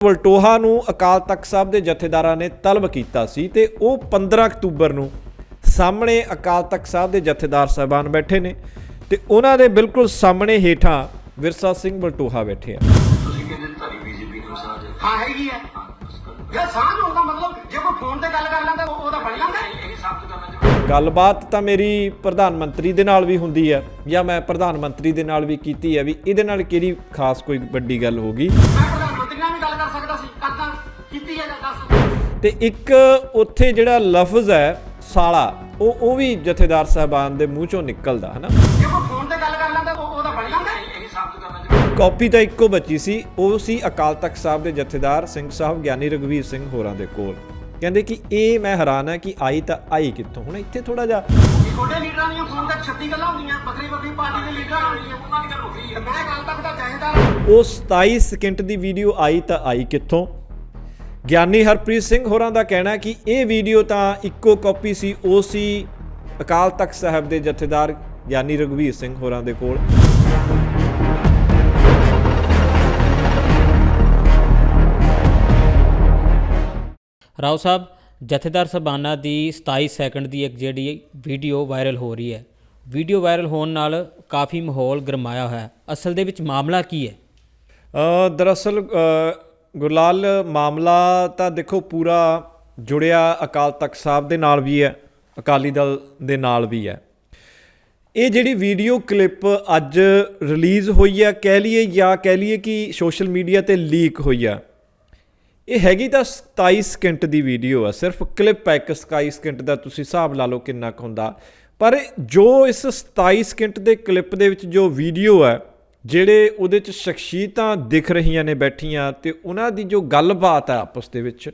ਵਲਟੋਹਾ ਨੂੰ ਅਕਾਲ ਤਖਤ ਸਾਹਿਬ ਦੇ ਜਥੇਦਾਰਾਂ ਨੇ ਤਲਬ ਕੀਤਾ ਸੀ ਤੇ ਉਹ 15 ਅਕਤੂਬਰ ਨੂੰ ਸਾਹਮਣੇ ਅਕਾਲ ਤਖਤ ਸਾਹਿਬ ਦੇ ਜਥੇਦਾਰ ਸਾਹਿਬਾਨ ਬੈਠੇ ਨੇ ਤੇ ਉਹਨਾਂ ਦੇ ਬਿਲਕੁਲ ਸਾਹਮਣੇ ਹੇਠਾਂ ਵਿਰਸਾ ਸਿੰਘ ਵਲਟੋਹਾ ਬੈਠੇ ਆ। ਤੁਸੀਂ ਕਹਿੰਦੇ ਤੁਹਾਡੀ ਬੀਜੇਪੀ ਨੂੰ ਸਾਜ ਹੈ? ਹਾਂ ਹੈਗੀ ਹੈ ਹਾਂ ਬਸ ਕਰੋ। ਯਾਰ ਸਾਂਝ ਹੋਣ ਦਾ ਮਤਲਬ ਜੇ ਕੋਈ ਫੋਨ ਤੇ ਗੱਲ ਕਰ ਲੈਂਦਾ ਉਹ- ਉਹਦਾ ਬਣ ਜਾਂਦਾ? ਇਹ ਸਾਬਤ ਕਰਨਾ ਚਾਹੁੰਦਾ ਗੱਲਬਾਤ ਤਾਂ ਮੇਰੀ ਪ੍ਰਧਾਨ ਮੰਤਰੀ ਦੇ ਨਾਲ ਵੀ ਹੁੰਦੀ ਹੈ ਜਾਂ ਮੈਂ ਪ੍ਰਧਾਨ ਮੰਤਰੀ ਦੇ ਨਾਲ ਵੀ ਕੀਤੀ ਹੈ ਵੀ ਇਹਦੇ ਨਾਲ ਕਿਹੜੀ ਖਾਸ ਕੋਈ ਵੱਡੀ ਗੱਲ ਹੋਗੀ ਮੈਂ ਗੱਲ ਕਰ ਸਕਦਾ ਸੀ ਕਰਦਾ ਕੀਤੀ ਹੈ ਜਾਂ ਦੱਸ ਤੇ ਇੱਕ ਉੱਥੇ ਜਿਹੜਾ ਲਫ਼ਜ਼ ਹੈ ਸਾਲਾ ਉਹ ਉਹ ਵੀ ਜਥੇਦਾਰ ਸਾਹਿਬਾਨ ਦੇ ਮੂੰਹ ਚੋਂ ਨਿਕਲਦਾ ਹਨਾ? ਜੇ ਕੋਈ ਫੋਨ ਤੇ ਗੱਲ ਕਰ ਲੈਂਦਾ ਉਹ- ਉਹਦਾ ਬਣ ਜਾਂਦਾ। ਇਹ ਸਾਬਤ ਕਰਨਾ ਚਾਹੁੰਦਾ ਕਾਪੀ ਤਾਂ ਇੱਕੋ ਬੱਚੀ ਸੀ ਉਹ ਸੀ ਅਕਾਲ ਤਖਤ ਸਾਹਿਬ ਦੇ ਜਥੇਦਾਰ ਸਿੰਘ ਸਾਹਿਬ ਗਿਆਨੀ ਰਗਵੀਰ ਸਿੰਘ ਹੋਰਾਂ ਦੇ ਕੋਲ। ਕਹਿੰਦੇ ਕਿ ਇਹ ਮੈਂ ਹੈਰਾਨ ਆ ਕਿ ਆਈ ਤਾਂ ਆਈ ਕਿੱਥੋਂ? ਹੁਣ ਇੱਥੇ ਥੋੜਾ ਜਿਹਾ ਛੋਟੇ ਲੀਡਰਾਂ ਦੀਆਂ ਫੋਨ ਤੇ 36 ਗੱਲਾਂ ਹੁੰਦੀਆਂ ਵੱਖਰੀ ਵੱਖਰੀ ਪਾਰਟੀ ਦੇ ਲੀਡਰਾਂ ਹੁੰਦੀਆਂ ਉਹਨਾਂ ਦੀ ਗੱਲ ਹੋ ਤੇ ਮੈਂ ਕੱਲ ਤੱਕ ਦਾ ਚਾਹੀਦਾ ਉਹ 27 ਸਕਿੰਟ ਦੀ ਵੀਡੀਓ ਆਈ ਤਾਂ ਆਈ ਕਿੱਥੋਂ? ਗਿਆਨੀ ਹਰਪ੍ਰੀਤ ਸਿੰਘ ਹੋਰਾਂ ਦਾ ਕਹਿਣਾ ਕਿ ਇਹ ਵੀਡੀਓ ਤਾਂ ਇੱਕੋ ਕਾਪੀ ਸੀ ਉਹ ਸੀ ਅਕਾਲ ਤਖਤ ਸਾਹਿਬ ਦੇ ਜਥੇਦਾਰ ਗਿਆਨੀ ਰਗਵੀਰ ਸਿੰਘ ਹੋਰਾਂ ਦੇ ਕੋਲ। ਰਾਓ ਸਾਹਿਬ, ਜਥੇਦਾਰ ਸਬਾਨਾ ਦੀ 27 ਸੈਕਿੰਡ ਦੀ ਇੱਕ ਜਿਹੜੀ ਵੀਡੀਓ ਵਾਇਰਲ ਹੋ ਰਹੀ ਹੈ। ਵੀਡੀਓ ਵਾਇਰਲ ਹੋਣ ਨਾਲ ਕਾਫੀ ਮਾਹੌਲ ਗਰਮਾਇਆ ਹੋਇਆ ਹੈ। ਅਸਲ ਦੇ ਵਿੱਚ ਮਾਮਲਾ ਕੀ ਹੈ? ਦਰਅਸਲ ਗੁਰਲਾਲ ਮਾਮਲਾ ਤਾਂ ਦੇਖੋ ਪੂਰਾ ਜੁੜਿਆ ਅਕਾਲ ਤਖਤ ਸਾਹਿਬ ਦੇ ਨਾਲ ਵੀ ਹੈ, ਅਕਾਲੀ ਦਲ ਦੇ ਨਾਲ ਵੀ ਹੈ। ਇਹ ਜਿਹੜੀ ਵੀਡੀਓ ਕਲਿੱਪ ਅੱਜ ਰਿਲੀਜ਼ ਹੋਈ ਹੈ, ਕਹਿ ਲਈਏ ਜਾਂ ਕਹਿ ਲਈਏ ਕਿ ਸੋਸ਼ਲ ਮੀਡੀਆ ਤੇ ਲੀਕ ਹੋਈ ਆ ਇਹ ਹੈਗੀ ਤਾਂ 27 ਸਕਿੰਟ ਦੀ ਵੀਡੀਓ ਆ, ਸਿਰਫ ਕਲਿੱਪ ਹੈ ਇੱਕ 27 ਸਕਿੰਟ ਦਾ, ਤੁਸੀਂ ਹਿਸਾਬ ਲਾ ਲਓ ਕਿੰਨਾ ਕੁ ਹੁੰਦਾ। ਪਰ ਜੋ ਇਸ 27 ਸਕਿੰਟ ਦੇ ਕਲਿੱਪ ਦੇ ਵਿੱਚ ਜੋ ਵੀਡੀਓ ਹੈ ਜਿਹੜੇ ਉਹਦੇ ਚ ਸ਼ਖਸੀਅਤਾਂ ਦਿਖ ਰਹੀਆਂ ਨੇ ਬੈਠੀਆਂ ਤੇ ਉਹਨਾਂ ਦੀ ਜੋ ਗੱਲਬਾਤ ਹੈ ਆਪਸ ਦੇ ਵਿੱਚ,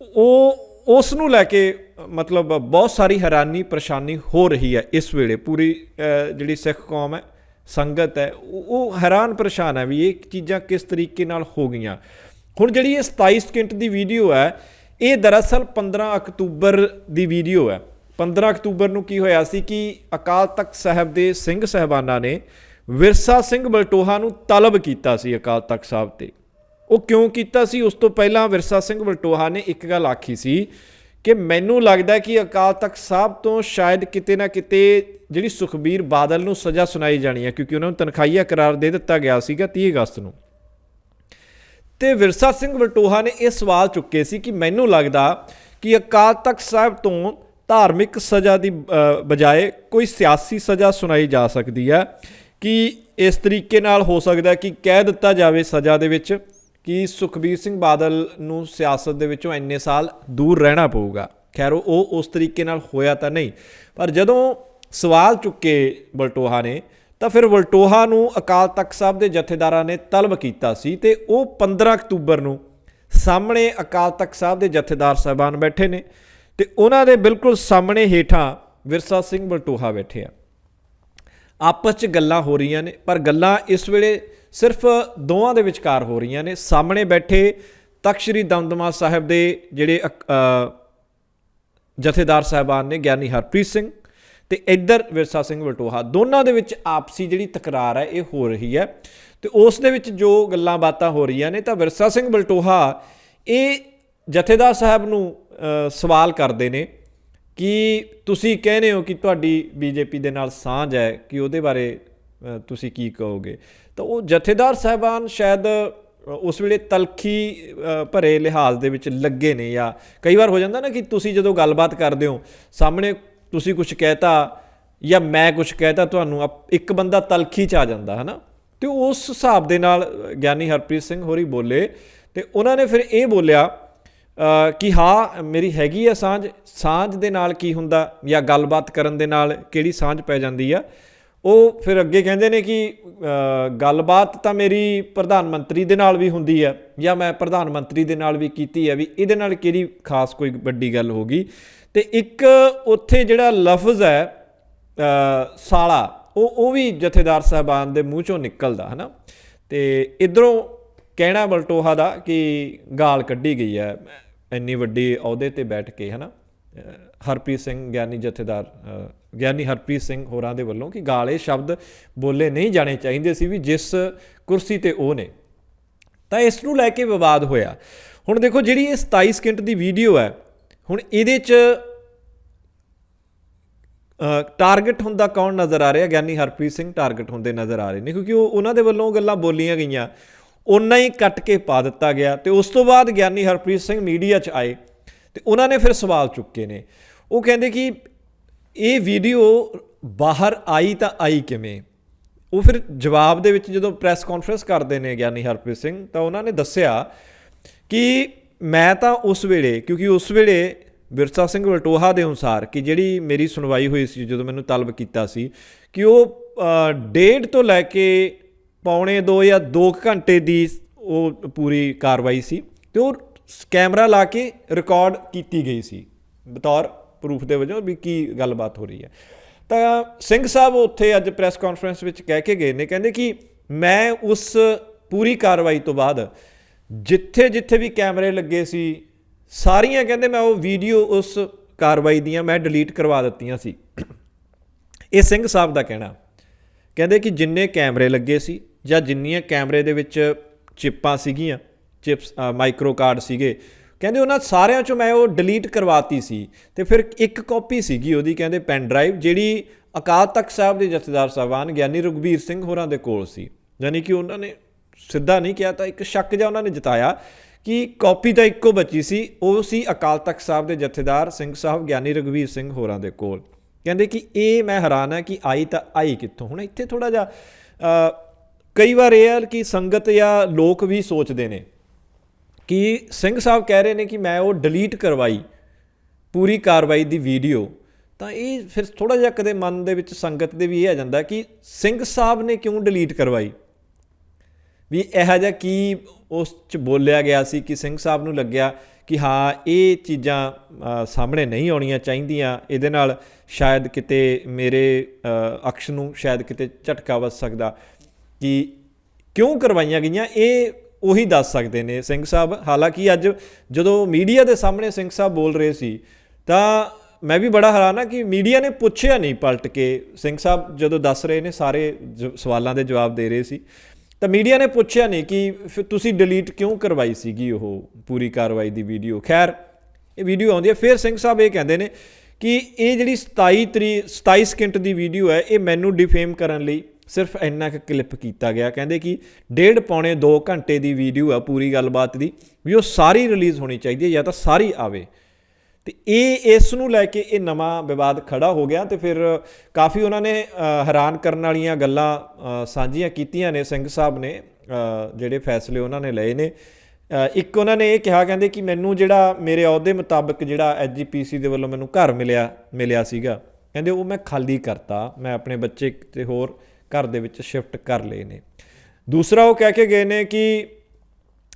ਉਹ ਉਸ ਨੂੰ ਲੈ ਕੇ, ਮਤਲਬ ਬਹੁਤ ਸਾਰੀ ਹੈਰਾਨੀ ਪਰੇਸ਼ਾਨੀ ਹੋ ਰਹੀ ਹੈ ਇਸ ਵੇਲੇ। ਪੂਰੀ ਜਿਹੜੀ ਸਿੱਖ ਕੌਮ ਹੈ, ਸੰਗਤ ਹੈ, ਉਹ ਉਹ ਹੈਰਾਨ ਪਰੇਸ਼ਾਨ ਹੈ ਵੀ ਇਹ ਚੀਜ਼ਾਂ ਕਿਸ ਤਰੀਕੇ ਨਾਲ ਹੋ ਗਈਆਂ। ਹੁਣ ਜਿਹੜੀ ਇਹ 27 ਸਕਿੰਟ ਦੀ ਵੀਡੀਓ ਹੈ, ਇਹ ਦਰਅਸਲ 15 ਅਕਤੂਬਰ ਦੀ ਵੀਡੀਓ ਹੈ। 15 ਅਕਤੂਬਰ ਨੂੰ ਕੀ ਹੋਇਆ ਸੀ ਕਿ ਅਕਾਲ ਤਖਤ ਸਾਹਿਬ ਦੇ ਸਿੰਘ ਸਹਿਬਾਨਾਂ ਨੇ ਵਿਰਸਾ ਸਿੰਘ ਬਲਟੋਹਾ ਨੂੰ ਤਲਬ ਕੀਤਾ ਸੀ ਅਕਾਲ ਤਖਤ ਸਾਹਿਬ ਤੇ। ਉਹ ਕਿਉਂ ਕੀਤਾ ਸੀ? ਉਸ ਤੋਂ ਪਹਿਲਾਂ ਵਿਰਸਾ ਸਿੰਘ ਬਲਟੋਹਾ ਨੇ ਇੱਕ ਗੱਲ ਆਖੀ ਸੀ ਕਿ ਮੈਨੂੰ ਲੱਗਦਾ ਕਿ ਅਕਾਲ ਤਖਤ ਸਾਹਿਬ ਤੋਂ ਸ਼ਾਇਦ ਕਿਤੇ ਨਾ ਕਿਤੇ ਜਿਹੜੀ ਸੁਖਬੀਰ ਬਾਦਲ ਨੂੰ ਸਜ਼ਾ ਸੁਣਾਈ ਜਾਣੀ ਹੈ, ਕਿਉਂਕਿ ਉਹਨਾਂ ਨੂੰ ਤਨਖਾਹੀਆ ਕਰਾਰ ਦੇ ਦਿੱਤਾ ਗਿਆ ਸੀਗਾ 30 ਅਗਸਤ ਨੂੰ। ਤੇ ਵਿਰਸਾ ਸਿੰਘ ਬਲਟੋਹਾ ਨੇ ਇਹ ਸਵਾਲ ਚੁੱਕੇ ਸੀ ਕਿ ਮੈਨੂੰ ਲੱਗਦਾ ਕਿ ਅਕਾਲ ਤਖਤ ਸਾਹਿਬ ਤੋਂ ਧਾਰਮਿਕ ਸਜ਼ਾ ਦੀ ਬਜਾਏ ਕੋਈ ਸਿਆਸੀ ਸਜ਼ਾ ਸੁਣਾਈ ਜਾ ਸਕਦੀ ਹੈ? ਕਿ ਇਸ ਤਰੀਕੇ ਨਾਲ ਹੋ ਸਕਦਾ ਕਿ ਕਹਿ ਦਿੱਤਾ ਜਾਵੇ ਸਜ਼ਾ ਦੇ ਵਿੱਚ ਕਿ ਸੁਖਬੀਰ ਸਿੰਘ ਬਾਦਲ ਨੂੰ ਸਿਆਸਤ ਦੇ ਵਿੱਚੋਂ ਇੰਨੇ ਸਾਲ ਦੂਰ ਰਹਿਣਾ ਪਊਗਾ? ਖੈਰ, ਉਹ ਉਸ ਤਰੀਕੇ ਨਾਲ ਹੋਇਆ ਤਾਂ ਨਹੀਂ, ਪਰ ਜਦੋਂ ਸਵਾਲ ਚੁੱਕੇ ਬਲਟੋਹਾ ਨੇ ਤਾਂ ਫਿਰ ਵਲਟੋਹਾ ਨੂੰ ਅਕਾਲ ਤਖਤ ਸਾਹਿਬ ਦੇ ਜਥੇਦਾਰਾਂ ਨੇ ਤਲਬ ਕੀਤਾ ਸੀ ਤੇ ਉਹ 15 ਅਕਤੂਬਰ ਨੂੰ ਸਾਹਮਣੇ ਅਕਾਲ ਤਖਤ ਸਾਹਿਬ ਦੇ ਜਥੇਦਾਰ ਸਾਹਿਬਾਨ ਬੈਠੇ ਨੇ ਤੇ ਉਹਨਾਂ ਦੇ ਬਿਲਕੁਲ ਸਾਹਮਣੇ ਹੇਠਾਂ ਵਿਰਸਾ ਸਿੰਘ ਵਲਟੋਹਾ ਬੈਠੇ ਆ। ਆਪਸ 'ਚ ਗੱਲਾਂ ਹੋ ਰਹੀਆਂ ਨੇ, ਪਰ ਗੱਲਾਂ ਇਸ ਵੇਲੇ ਸਿਰਫ ਦੋਵਾਂ ਦੇ ਵਿਚਕਾਰ ਹੋ ਰਹੀਆਂ ਨੇ। ਸਾਹਮਣੇ ਬੈਠੇ ਤਖਤ ਸ੍ਰੀ ਦਮਦਮਾ ਸਾਹਿਬ ਦੇ ਜਿਹੜੇ ਅਕ- ਜਥੇਦਾਰ ਸਾਹਿਬਾਨ ਨੇ ਗਿਆਨੀ ਹਰਪ੍ਰੀਤ ਸਿੰਘ ਤੇ ਇੱਧਰ ਵਿਰਸਾ ਸਿੰਘ ਵਲਟੋਹਾ, ਦੋਨਾਂ ਦੇ ਵਿੱਚ ਆਪਸੀ ਜਿਹੜੀ ਤਕਰਾਰ ਹੈ, ਇਹ ਹੋ ਰਹੀ ਹੈ। ਤੇ ਉਸ ਦੇ ਵਿੱਚ ਜੋ ਗੱਲਾਂ ਬਾਤਾਂ ਹੋ ਰਹੀਆਂ ਨੇ, ਤਾਂ ਵਿਰਸਾ ਸਿੰਘ ਵਲਟੋਹਾ ਇਹ ਜਥੇਦਾਰ ਸਾਹਿਬ ਨੂੰ ਸਵਾਲ ਕਰਦੇ ਨੇ ਕਿ ਤੁਸੀਂ ਕਹਿੰਦੇ ਹੋ ਕਿ ਤੁਹਾਡੀ ਬੀਜੇਪੀ ਦੇ ਨਾਲ ਸਾਂਝ ਹੈ ਕਿ ਉਹਦੇ ਬਾਰੇ ਤੁਸੀਂ ਕੀ ਕਹੋਗੇ? ਤਾਂ ਉਹ ਜਥੇਦਾਰ ਸਾਹਿਬਾਨ ਸ਼ਾਇਦ ਉਸ ਵੇਲੇ ਤਲਖੀ ਭਰੇ ਲਿਹਾਜ਼ ਦੇ ਵਿੱਚ ਲੱਗੇ ਨੇ ਜਾਂ ਕਈ ਵਾਰ ਹੋ ਜਾਂਦਾ ਨਾ ਕਿ ਤੁਸੀਂ ਜਦੋਂ ਗੱਲਬਾਤ ਕਰਦੇ ਹੋ, ਸਾਹਮਣੇ ਤੁਸੀਂ ਕੁਝ ਕਹਿਤਾ ਜਾਂ ਮੈਂ ਕੁਝ ਕਹਿਤਾ, ਤੁਹਾਨੂੰ ਅਪ- ਇੱਕ ਬੰਦਾ ਤਲਖੀ ਚ ਆ ਜਾਂਦਾ ਹੈ ਨਾ ਤੇ ਉਸ ਹਿਸਾਬ ਦੇ ਨਾਲ, ਗਿਆਨੀ ਹਰਪ੍ਰੀਤ ਸਿੰਘ ਹੋਰੀ ਬੋਲੇ ਤੇ ਉਹਨਾਂ ਨੇ ਫਿਰ ਇਹ ਬੋਲਿਆ ਕਿ ਹਾਂ, ਮੇਰੀ ਹੈਗੀ ਆ ਸਾਂਝ ਸਾਂਝ ਦੇ ਨਾਲ ਕੀ ਹੁੰਦਾ ਜਾਂ ਗੱਲਬਾਤ ਕਰਨ ਦੇ ਨਾਲ ਕਿਹੜੀ ਸਾਂਝ ਪੈ ਜਾਂਦੀ ਆ? ਉਹ ਫਿਰ ਅੱਗੇ ਕਹਿੰਦੇ ਨੇ ਕਿ ਗੱਲਬਾਤ ਤਾਂ ਮੇਰੀ ਪ੍ਰਧਾਨ ਮੰਤਰੀ ਦੇ ਨਾਲ ਵੀ ਹੁੰਦੀ ਹੈ ਜਾਂ ਮੈਂ ਪ੍ਰਧਾਨ ਮੰਤਰੀ ਦੇ ਨਾਲ ਵੀ ਕੀਤੀ ਹੈ ਵੀ ਇਹਦੇ ਨਾਲ ਕਿਹੜੀ ਖਾਸ ਕੋਈ ਵੱਡੀ ਗੱਲ ਹੋਗੀ ਤੇ ਇੱਕ ਉੱਥੇ ਜਿਹੜਾ ਲਫ਼ਜ਼ ਹੈ ਸਾਲਾ ਉਹ ਉਹ ਵੀ ਜਥੇਦਾਰ ਸਾਹਿਬਾਨ ਦੇ ਮੂੰਹ ਚੋਂ ਨਿਕਲਦਾ ਹਨਾ? ਤੇ ਇਧਰੋਂ ਕਹਿਣਾ ਬਲਟੋਹਾ ਦਾ ਕਿ ਗਾਲ ਕੱਢੀ ਗਈ ਹੈ ਇੰਨੀ ਵੱਡੀ ਅਹੁਦੇ ਤੇ ਬੈਠ ਕੇ ਹਨਾ? ਅ, ਹਰਪ੍ਰੀਤ ਸਿੰਘ ਗਿਆਨੀ ਜਥੇਦਾਰ ਗਿਆਨੀ ਹਰਪ੍ਰੀਤ ਸਿੰਘ ਹੋਰਾਂ ਦੇ ਵੱਲੋਂ ਕਿ ਗਾਲ ਇਹ ਸ਼ਬਦ ਬੋਲੇ ਨਹੀਂ ਜਾਣੇ ਚਾਹੀਦੇ ਸੀ ਵੀ ਜਿਸ ਕੁਰਸੀ ਤੇ ਉਹ ਨੇ। ਤਾਂ ਇਸ ਨੂੰ ਲੈ ਕੇ ਵਿਵਾਦ ਹੋਇਆ। ਹੁਣ ਦੇਖੋ ਜਿਹੜੀ ਇਹ 27 ਸਕਿੰਟ ਦੀ ਵੀਡੀਓ ਹੈ ਹੁਣ ਇਹਦੇ 'ਚ ਟਾਰਗੇਟ ਹੁੰਦਾ ਕੌਣ ਨਜ਼ਰ ਆ ਰਿਹਾ? ਗਿਆਨੀ ਹਰਪ੍ਰੀਤ ਸਿੰਘ ਟਾਰਗੇਟ ਹੁੰਦੇ ਨਜ਼ਰ ਆ ਰਹੇ ਨੇ, ਕਿਉਂਕਿ ਉਹ ਉਹਨਾਂ ਦੇ ਵੱਲੋਂ ਗੱਲਾਂ ਬੋਲੀਆਂ ਗਈਆਂ। ਉਹਨਾਂ ਹੀ ਕੱਟ ਕੇ ਪਾ ਦਿੱਤਾ ਗਿਆ ਤੇ ਉਸ ਤੋਂ ਬਾਅਦ ਗਿਆਨੀ ਹਰਪ੍ਰੀਤ ਸਿੰਘ ਮੀਡੀਆ 'ਚ ਆਏ ਤੇ ਉਹਨਾਂ ਨੇ ਫਿਰ ਸਵਾਲ ਚੁੱਕੇ ਨੇ। ਉਹ ਕਹਿੰਦੇ ਕਿ ਇਹ ਵੀਡੀਓ ਬਾਹਰ ਆਈ ਤਾਂ ਆਈ ਕਿਵੇਂ? ਉਹ ਫਿਰ ਜਵਾਬ ਦੇ ਵਿੱਚ ਜਦੋਂ ਪ੍ਰੈਸ ਕਾਨਫਰੰਸ ਕਰਦੇ ਨੇ ਗਿਆਨੀ ਹਰਪ੍ਰੀਤ ਸਿੰਘ ਤਾਂ ਉਹਨਾਂ ਨੇ ਦੱਸਿਆ ਕਿ ਮੈਂ ਤਾਂ ਉਸ ਵੇਲੇ, ਕਿਉਂਕਿ ਉਸ ਵੇਲੇ ਵਿਰਸਾ ਸਿੰਘ ਵਲਟੋਹਾ ਦੇ ਅਨੁਸਾਰ ਕਿ ਜਿਹੜੀ ਮੇਰੀ ਸੁਣਵਾਈ ਹੋਈ ਸੀ, ਜਦੋਂ ਮੈਨੂੰ ਤਲਬ ਕੀਤਾ ਸੀ, ਕਿ ਉਹ ਡੇਢ ਤੋਂ ਲੈ ਕੇ ਪੌਣੇ 2 ਜਾਂ 2 ਘੰਟੇ ਦੀ ਉਹ ਪੂਰੀ ਕਾਰਵਾਈ ਸੀ ਤੇ ਉਹ ਕੈਮਰਾ ਲਾ ਕੇ ਰਿਕਾਰਡ ਕੀਤੀ ਗਈ ਸੀ, ਬਤੌਰ ਪ੍ਰੂਫ ਦੇ ਵਜੋਂ ਵੀ ਕੀ ਗੱਲਬਾਤ ਹੋ ਰਹੀ ਹੈ। ਤਾਂ ਸਿੰਘ ਸਾਹਿਬ ਉੱਥੇ ਅੱਜ ਪ੍ਰੈਸ ਕਾਨਫਰੰਸ ਵਿੱਚ ਕਹਿ ਕੇ ਗਏ ਨੇ, ਕਹਿੰਦੇ ਕਿ ਮੈਂ ਉਸ ਪੂਰੀ ਕਾਰਵਾਈ ਤੋਂ ਬਾਅਦ ਜਿੱਥੇ ਜਿੱਥੇ ਵੀ ਕੈਮਰੇ ਲੱਗੇ ਸੀ, ਸਾਰੀਆਂ ਕਹਿੰਦੇ ਮੈਂ ਉਹ ਵੀਡੀਓ ਉਸ ਕਾਰਵਾਈ ਦੀਆਂ ਮੈਂ ਡਿਲੀਟ ਕਰਵਾ ਦਿੱਤੀਆਂ ਸੀ। ਇਹ ਸਿੰਘ ਸਾਹਿਬ ਦਾ ਕਹਿਣਾ, ਕਹਿੰਦੇ ਕਿ ਜਿੰਨੇ ਕੈਮਰੇ ਲੱਗੇ ਸੀ ਜਾਂ ਜਿੰਨੀਆਂ ਕੈਮਰੇ ਦੇ ਵਿੱਚ ਚਿੱਪਾਂ ਸੀਗੀਆਂ, ਚਿਪਸ ਮਾਈਕਰੋ ਕਾਰਡ ਸੀਗੇ, ਕਹਿੰਦੇ ਉਹਨਾਂ ਸਾਰਿਆਂ ਚੋਂ ਮੈਂ ਉਹ ਡਿਲੀਟ ਕਰਵਾਤੀ ਸੀ ਤੇ ਫਿਰ ਇੱਕ ਕਾਪੀ ਸੀਗੀ ਉਹਦੀ, ਕਹਿੰਦੇ ਪੈਨ ਡਰਾਈਵ, ਜਿਹੜੀ ਅਕਾਲ ਤਖਤ ਸਾਹਿਬ ਦੇ ਜਥੇਦਾਰ ਸਾਹਿਬਾਨ ਗਿਆਨੀ ਰਘਬੀਰ ਸਿੰਘ ਹੋਰਾਂ ਦੇ ਕੋਲ ਸੀ। ਯਾਨੀ ਕਿ ਉਹਨਾਂ ਨੇ ਸਿੱਧਾ ਨਹੀਂ ਕਿਹਾ, ਤਾਂ ਇੱਕ ਸ਼ੱਕ ਜਿਹਾ ਉਹਨਾਂ ਨੇ ਜਤਾਇਆ ਕਿ ਕਾਪੀ ਤਾਂ ਇੱਕੋ ਬਚੀ ਸੀ, ਉਹ ਸੀ ਅਕਾਲ ਤਖਤ ਸਾਹਿਬ ਦੇ ਜਥੇਦਾਰ ਸਿੰਘ ਸਾਹਿਬ ਗਿਆਨੀ ਰਘਬੀਰ ਸਿੰਘ ਹੋਰਾਂ ਦੇ ਕੋਲ। ਕਹਿੰਦੇ ਕਿ ਇਹ ਮੈਂ ਹੈਰਾਨ ਹਾਂ ਕਿ ਆਈ ਤਾਂ ਆਈ ਕਿੱਥੋਂ? ਹੁਣ ਇੱਥੇ ਥੋੜਾ ਜਿਹਾ ਕਈ ਵਾਰ ਇਹ ਹੈ ਕਿ ਸੰਗਤ ਜਾਂ ਲੋਕ ਵੀ ਸੋਚਦੇ ਨੇ ਕਿ ਸਿੰਘ ਸਾਹਿਬ ਕਹਿ ਰਹੇ ਨੇ ਕਿ ਮੈਂ ਉਹ ਡਿਲੀਟ ਕਰਵਾਈ, ਪੂਰੀ ਕਾਰਵਾਈ ਦੀ ਵੀਡੀਓ। ਤਾਂ ਇਹ ਫਿਰ ਥੋੜਾ ਜਿਹਾ ਕਦੇ ਮਨ ਦੇ ਵਿੱਚ ਸੰਗਤ ਦੇ ਵੀ ਇਹ ਆ ਜਾਂਦਾ ਕਿ ਸਿੰਘ ਸਾਹਿਬ ਨੇ ਕਿਉਂ ਡਿਲੀਟ ਕਰਵਾਈ? ਵੀ ਇਹੋ ਜਿਹਾ ਕੀ ਉਸ ਚ ਬੋਲਿਆ ਗਿਆ ਸੀ, ਕਿ ਸਿੰਘ ਸਾਹਿਬ ਨੂੰ ਲੱਗਿਆ ਕਿ ਹਾਂ, ਇਹ ਚੀਜ਼ਾਂ ਸਾਹਮਣੇ ਨਹੀਂ ਆਉਣੀਆਂ ਚਾਹੀਦੀਆਂ। ਇਹਦੇ ਨਾਲ ਸ਼ਾਇਦ ਕਿਤੇ ਮੇਰੇ ਅਕਸ਼ ਨੂੰ ਸ਼ਾਇਦ ਕਿਤੇ ਝਟਕਾ ਵੱਜ ਸਕਦਾ। ਕਿ ਕਿਉਂ ਕਰਵਾਈਆਂ ਗਈਆਂ, ਇਹ ਉਹੀ ਦੱਸ ਸਕਦੇ ਨੇ ਸਿੰਘ ਸਾਹਿਬ। ਹਾਲਾਂਕਿ ਅੱਜ ਜਦੋਂ ਮੀਡੀਆ ਦੇ ਸਾਹਮਣੇ ਸਿੰਘ ਸਾਹਿਬ ਬੋਲ ਰਹੇ ਸੀ, ਤਾਂ ਮੈਂ ਵੀ ਬੜਾ ਹੈਰਾਨ ਆ ਕਿ ਮੀਡੀਆ ਨੇ ਪੁੱਛਿਆ ਨਹੀਂ ਪਲਟ ਕੇ। ਸਿੰਘ ਸਾਹਿਬ ਜਦੋਂ ਦੱਸ ਰਹੇ ਨੇ, ਸਾਰੇ ਜ- ਸਵਾਲਾਂ ਦੇ ਜਵਾਬ ਦੇ ਰਹੇ ਸੀ। ਤਾਂ ਮੀਡੀਆ ਨੇ ਪੁੱਛਿਆ ਨਹੀਂ ਕਿ ਫਿਰ ਤੁਸੀਂ ਡਿਲੀਟ ਕਿਉਂ ਕਰਵਾਈ ਸੀਗੀ ਉਹ ਪੂਰੀ ਕਾਰਵਾਈ ਦੀ ਵੀਡੀਓ ਖੈਰ, ਇਹ ਵੀਡੀਓ ਆਉਂਦੀ ਹੈ। ਫਿਰ ਸਿੰਘ ਸਾਹਿਬ ਇਹ ਕਹਿੰਦੇ ਨੇ ਕਿ ਇਹ ਜਿਹੜੀ 27 ਤਰੀ 27 ਸਕਿੰਟ ਦੀ ਵੀਡੀਓ ਹੈ, ਇਹ ਮੈਨੂੰ ਡਿਫੇਮ ਕਰਨ ਲਈ ਸਿਰਫ ਇੰਨਾ ਕੁ ਕਲਿੱਪ ਕੀਤਾ ਗਿਆ। ਕਹਿੰਦੇ ਕਿ ਡੇਢ ਪੌਣੇ 2 ਘੰਟੇ ਦੀ ਵੀਡੀਓ ਆ ਪੂਰੀ ਗੱਲਬਾਤ ਦੀ, ਵੀ ਉਹ ਸਾਰੀ ਰਿਲੀਜ਼ ਹੋਣੀ ਚਾਹੀਦੀ ਹੈ ਜਾਂ ਤਾਂ ਸਾਰੀ ਆਵੇ। ਤੇ ਇਹ ਇਸ ਨੂੰ ਲੈ ਕੇ ਇਹ ਨਵਾਂ ਵਿਵਾਦ ਖੜਾ ਹੋ ਗਿਆ ਤੇ ਫਿਰ ਕਾਫੀ ਉਹਨਾਂ ਨੇ ਹੈਰਾਨ ਕਰਨ ਵਾਲੀਆਂ ਗੱਲਾਂ ਸਾਂਝੀਆਂ ਕੀਤੀਆਂ ਨੇ, ਸਿੰਘ ਸਾਹਿਬ ਨੇ ਜਿਹੜੇ ਫੈਸਲੇ ਉਹਨਾਂ ਨੇ ਲਏ ਨੇ। ਇੱਕ ਉਹਨਾਂ ਨੇ ਇਹ ਕਿਹਾ, ਕਹਿੰਦੇ ਕਿ ਮੈਨੂੰ ਜਿਹੜਾ ਮੇਰੇ ਅਹੁਦੇ ਮੁਤਾਬਕ ਜਿਹੜਾ ਐਜੀਪੀਸੀ ਦੇ ਵੱਲੋਂ ਮੈਨੂੰ ਘਰ ਮਿਲਿਆ ਮਿਲਿਆ ਸੀਗਾ। ਕਹਿੰਦੇ ਉਹ ਮੈਂ ਖਾਲੀ ਕਰਤਾ, ਮੈਂ ਆਪਣੇ ਬੱਚੇ ਤੇ ਹੋਰ ਘਰ ਦੇ ਵਿੱਚ ਸ਼ਿਫਟ ਕਰ ਲਏ ਨੇ। ਦੂਸਰਾ ਉਹ ਕਹਿ ਕੇ ਗਏ ਨੇ ਕਿ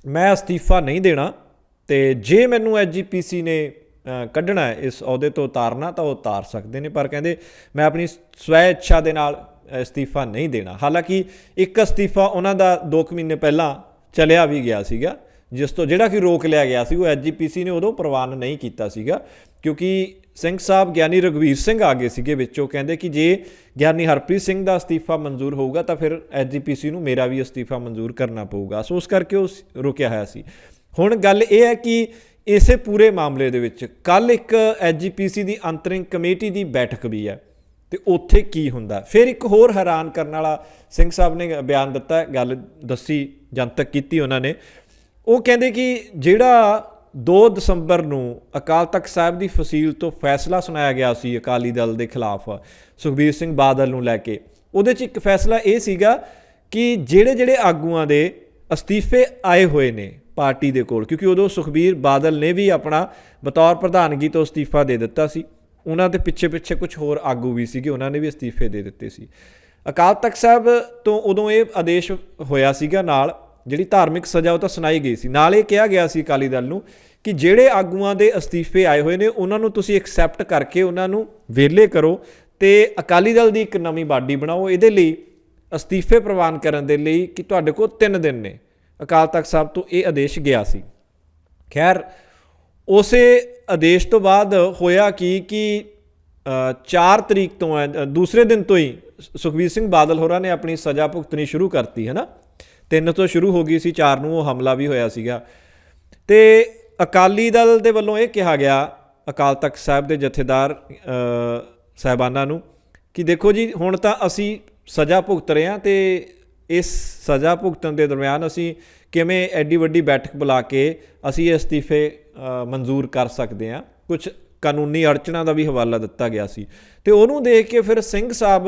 ਮੈਂ ਅਸਤੀਫਾ ਨਹੀਂ ਦੇਣਾ ਤੇ ਜੇ ਮੈਨੂੰ ਐਜੀਪੀਸੀ ਨੇ ਕੱਢਣਾ ਹੈ, ਇਸ ਅਹੁਦੇ ਤੋਂ ਉਤਾਰਨਾ ਤਾਂ ਉਹ ਉਤਾਰ ਸਕਦੇ ਨੇ, ਪਰ ਕਹਿੰਦੇ, ਮੈਂ ਆਪਣੀ ਸਵੈ ਇੱਛਾ ਦੇ ਨਾਲ ਅਸਤੀਫਾ ਨਹੀਂ ਦੇਣਾ। ਹਾਲਾਂਕਿ ਇੱਕ ਅਸਤੀਫਾ ਉਹਨਾਂ ਦਾ 2 ਮਹੀਨੇ ਪਹਿਲਾਂ ਚਲਿਆ ਵੀ ਗਿਆ ਸੀਗਾ, ਜਿਸ ਤੋਂ ਜਿਹੜਾ ਕਿ ਰੋਕ ਲਿਆ ਗਿਆ ਸੀ, ਉਹ ਐਜੀਪੀਸੀ ਨੇ ਉਦੋਂ ਪ੍ਰਵਾਨ ਨਹੀਂ ਕੀਤਾ ਸੀਗਾ, ਕਿਉਂਕਿ ਸਿੰਘ ਸਾਹਿਬ ਗਿਆਨੀ ਰਗਵੀਰ ਸਿੰਘ ਆ ਗਏ ਸੀਗੇ ਵਿੱਚੋਂ ਕਹਿੰਦੇ ਕਿ ਜੇ ਗਿਆਨੀ ਹਰਪ੍ਰੀਤ ਸਿੰਘ ਦਾ ਅਸਤੀਫਾ ਮਨਜ਼ੂਰ ਹੋਊਗਾ ਤਾਂ ਫਿਰ ਐਜੀਪੀਸੀ ਨੂੰ ਮੇਰਾ ਵੀ ਅਸਤੀਫਾ ਮਨਜ਼ੂਰ ਕਰਨਾ ਪਊਗਾ। ਸੋ ਉਸ ਕਰਕੇ ਉਹ ਰੁਕਿਆ ਹੋਇਆ ਸੀ। ਹੁਣ ਗੱਲ ਇਹ ਹੈ ਕਿ ਇਸੇ ਪੂਰੇ ਮਾਮਲੇ ਦੇ ਵਿੱਚ ਕੱਲ ਇੱਕ ਐਜੀਪੀਸੀ ਦੀ ਅੰਤਰਿੰਗ ਕਮੇਟੀ ਦੀ ਬੈਠਕ ਵੀ ਹੈ ਤੇ ਉੱਥੇ ਕੀ ਹੁੰਦਾ? ਫਿਰ ਇੱਕ ਹੋਰ ਹੈਰਾਨ ਕਰਨ ਵਾਲਾ ਸਿੰਘ ਸਾਹਿਬ ਨੇ ਬਿਆਨ ਦਿੱਤਾ, ਗੱਲ ਦੱਸੀ, ਜਨਤਕ ਕੀਤੀ ਉਹਨਾਂ ਨੇ। ਉਹ ਕਹਿੰਦੇ ਕਿ ਜਿਹੜਾ 2 ਦਸੰਬਰ ਨੂੰ ਅਕਾਲ ਤਖਤ ਸਾਹਿਬ ਦੀ ਫਸੀਲ ਤੋਂ ਫੈਸਲਾ ਸੁਣਾਇਆ ਗਿਆ ਸੀ ਅਕਾਲੀ ਦਲ ਦੇ ਖਿਲਾਫ, ਸੁਖਬੀਰ ਸਿੰਘ ਬਾਦਲ ਨੂੰ ਲੈ ਕੇ, ਉਹਦੇ 'ਚ ਇੱਕ ਫੈਸਲਾ ਇਹ ਸੀਗਾ ਕਿ ਜਿਹੜੇ ਜਿਹੜੇ ਆਗੂਆਂ ਦੇ ਅਸਤੀਫੇ ਆਏ ਹੋਏ ਨੇ ਪਾਰਟੀ ਦੇ ਕੋਲ, ਕਿਉਂਕਿ ਉਦੋਂ ਸੁਖਬੀਰ ਬਾਦਲ ਨੇ ਵੀ ਆਪਣਾ ਬਤੌਰ ਪ੍ਰਧਾਨਗੀ ਤੋਂ ਅਸਤੀਫਾ ਦੇ ਦਿੱਤਾ ਸੀ। ਉਹਨਾਂ ਦੇ ਪਿੱਛੇ ਪਿੱਛੇ ਕੁਝ ਹੋਰ ਆਗੂ ਵੀ ਸੀਗੇ, ਉਹਨਾਂ ਨੇ ਵੀ ਅਸਤੀਫੇ ਦੇ ਦਿੱਤੇ ਸੀ। ਅਕਾਲ ਤਖਤ ਸਾਹਿਬ ਤੋਂ ਉਦੋਂ ਇਹ ਆਦੇਸ਼ ਹੋਇਆ ਸੀਗਾ ਨਾਲ, ਜਿਹੜੀ ਧਾਰਮਿਕ ਸਜ਼ਾ ਉਹ ਤਾਂ ਸੁਣਾਈ ਗਈ ਸੀ। ਨਾਲ ਇਹ ਕਿਹਾ ਗਿਆ ਸੀ ਅਕਾਲੀ ਦਲ ਨੂੰ ਕਿ ਜਿਹੜੇ ਆਗੂਆਂ ਦੇ ਅਸਤੀਫੇ ਆਏ ਹੋਏ ਨੇ, ਉਹਨਾਂ ਨੂੰ ਤੁਸੀਂ ਐਕਸੈਪਟ ਕਰਕੇ ਉਹਨਾਂ ਨੂੰ ਵਿਹਲੇ ਕਰੋ ਤੇ ਅਕਾਲੀ ਦਲ ਦੀ ਇੱਕ ਨਵੀਂ ਬਾਡੀ ਬਣਾਓ। ਇਹਦੇ ਲਈ ਅਸਤੀਫੇ ਪ੍ਰਵਾਨ ਕਰਨ ਦੇ ਲਈ ਕਿ ਤੁਹਾਡੇ ਕੋਲ 3 ਦਿਨ ਨੇ। ਅਕਾਲ ਤਖਤ ਸਾਹਿਬ ਤੋਂ ਇਹ ਆਦੇਸ਼ ਗਿਆ ਸੀ। ਖੈਰ ਉਸੇ ਆਦੇਸ਼ ਤੋਂ ਬਾਅਦ ਹੋਇਆ ਕਿ ਕਿ 4 ਤਰੀਕ ਤੋਂ ਦੂਸਰੇ ਦਿਨ ਤੋਂ ਹੀ ਸੁਖਬੀਰ ਸਿੰਘ ਬਾਦਲ ਹੋਰਾਂ ਨੇ ਆਪਣੀ ਸਜ਼ਾ ਭੁਗਤਣੀ ਸ਼ੁਰੂ ਕਰਤੀ ਹੈ ਨਾ 3 ਤੋਂ ਸ਼ੁਰੂ ਹੋ ਗਈ ਸੀ 4 ਨੂੰ ਉਹ ਹਮਲਾ ਵੀ ਹੋਇਆ ਸੀਗਾ। ਤੇ ਅਕਾਲੀ ਦਲ ਦੇ ਵੱਲੋਂ ਇਹ ਕਿਹਾ ਗਿਆ ਅਕਾਲ ਤਖਤ ਸਾਹਿਬ ਦੇ ਜਥੇਦਾਰ ਅ, ਸਾਹਿਬਾਨਾਂ ਨੂੰ ਕਿ ਦੇਖੋ ਜੀ ਹੁਣ ਤਾਂ ਅਸੀਂ ਸਜ਼ਾ ਭੁਗਤ ਰਹੇ ਹਾਂ ਤੇ ਇਸ ਸਜ਼ਾ ਭੁਗਤਣ ਦੇ ਦਰਮਿਆਨ ਅਸੀਂ ਕਿਵੇਂ ਐਡੀ ਵੱਡੀ ਬੈਠਕ ਬੁਲਾ ਕੇ ਅਸੀਂ ਇਹ ਅਸਤੀਫੇ ਮਨਜ਼ੂਰ ਕਰ ਸਕਦੇ ਹਾਂ? ਕੁਝ ਕਾਨੂੰਨੀ ਅੜਚਣਾ ਦਾ ਵੀ ਹਵਾਲਾ ਦਿੱਤਾ ਗਿਆ ਸੀ। ਤੇ ਉਹਨੂੰ ਦੇਖ ਕੇ ਫਿਰ ਸਿੰਘ ਸਾਹਿਬ